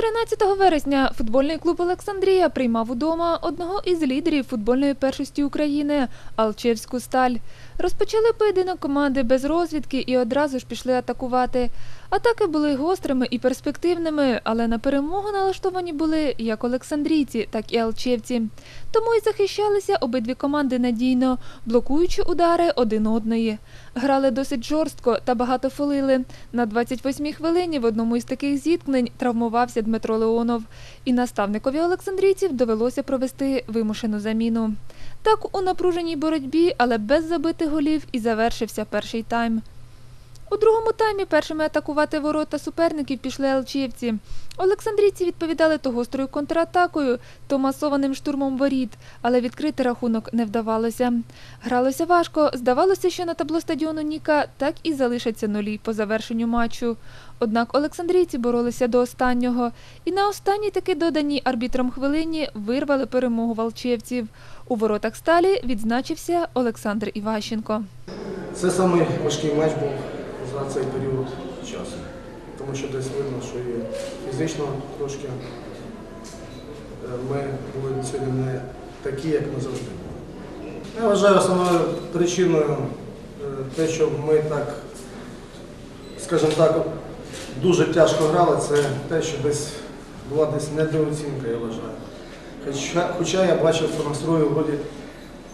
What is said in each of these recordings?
13 вересня футбольний клуб Олександрія приймав удома одного із лідерів футбольної першості України Алчевську сталь. Розпочали поєдинок команди без розвідки і одразу ж пішли атакувати. Атаки були гострими і перспективними, але на перемогу налаштовані були як олександрійці, так і алчевці. Тому і захищалися обидві команди надійно, блокуючи удари один одної. Грали досить жорстко та багато фолили. На 28-й хвилині в одному із таких зіткнень травмувався Дмитро Леонов. І наставникові олександрійців довелося провести вимушену заміну. Так у напруженій боротьбі, але без забитих голів і завершився перший тайм. У другому таймі першими атакувати ворота суперників пішли алчівці. Олександрійці відповідали то гострою контратакою, то масованим штурмом воріт, але відкрити рахунок не вдавалося. Гралося важко, здавалося, що на табло стадіону Ніка так і залишаться нулі по завершенню матчу. Однак олександрійці боролися до останнього, і на останній таки доданій арбітром хвилині вирвали перемогу валчевців. У воротах сталі відзначився Олександр Іващенко. Це самий важкий матч був за цей період часу. Тому що десь видно, що і фізично трошки е, ми були сьогодні не такі, як ми завжди були. Я вважаю основною причиною е, те, що ми так, скажімо так, дуже тяжко грали, це те, що десь була десь недооцінка, я вважаю. Хоча, хоча я бачив по настрою вроді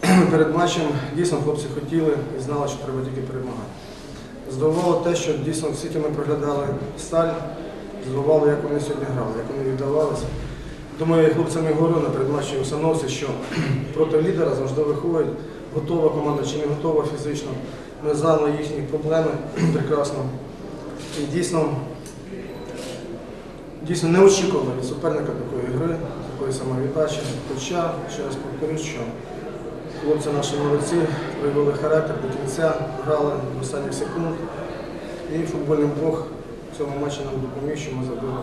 перед матчем дійсно хлопці хотіли і знали, що треба тільки перемагати. Здивувало те, що дійсно скільки ми проглядали сталь, здивувало, як вони сьогодні грали, як вони віддавалися. Думаю, я хлопцям і говорю на передматчій установці, що проти лідера завжди виходить готова команда чи не готова фізично. Ми знали їхні проблеми прекрасно. І дійсно, дійсно не очікували від суперника такої гри, такої самовіддачі. Хоча, ще раз повторюсь, що Хлопці наші молодці, виявили характер до кінця, грали до останніх секунд. І футбольний Бог в цьому матчі нам допоміг, що ми забили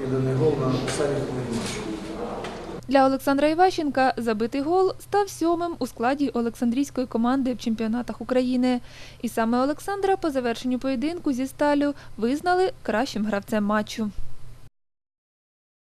єдиний гол на останніх хвилині матчу. Для Олександра Іващенка забитий гол став сьомим у складі Олександрійської команди в чемпіонатах України. І саме Олександра по завершенню поєдинку зі сталю визнали кращим гравцем матчу.